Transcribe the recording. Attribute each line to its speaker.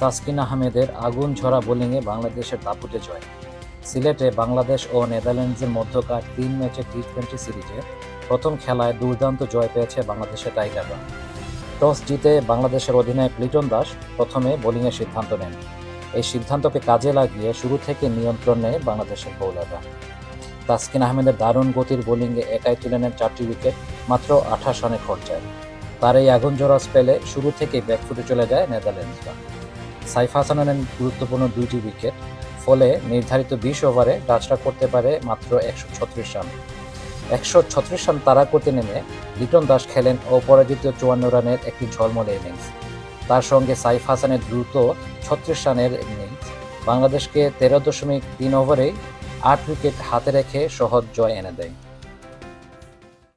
Speaker 1: তাসকিন আহমেদের আগুন ঝরা বোলিংয়ে বাংলাদেশের দাপুটে জয়। সিলেটে বাংলাদেশ ও নেদারল্যান্ডসের মধ্যকার তিন ম্যাচের টি টোয়েন্টি সিরিজে প্রথম খেলায় দুর্দান্ত জয় পেয়েছে বাংলাদেশের টাইগাররা। টস জিতে বাংলাদেশের অধিনায়ক লিটন দাস প্রথমে বোলিংয়ের সিদ্ধান্ত নেন। এই সিদ্ধান্তকে কাজে লাগিয়ে শুরু থেকে নিয়ন্ত্রণ নেয় বাংলাদেশের বোলাররা। তাসকিন আহমেদের দারুণ গতির বোলিংয়ে একাই তুলে নেন চারটি উইকেট, মাত্র আঠাশ রানে খরচায়। তার এই আগুন জোড়া স্পেলে শুরু থেকেই ব্যাকফুটে চলে যায় নেদারল্যান্ডসরা। সাইফ হাসান নেন গুরুত্বপূর্ণ দুইটি উইকেট, ফলে নির্ধারিত বিশ ওভারে ডাচরা করতে পারে মাত্র একশো ছত্রিশ রান। একশো ছত্রিশ রান তারা করতে নেমে লিটন দাস খেলেন অপরাজিত চুয়ান্ন রানের একটি ঝলমলে ইনিংস। তার সঙ্গে সাইফ হাসানের দ্রুত ছত্রিশ রানের ইনিংস। বাংলাদেশকে তেরো দশমিক তিন ওভারেই আট উইকেট হাতে রেখে সহজ জয় এনে দেয়।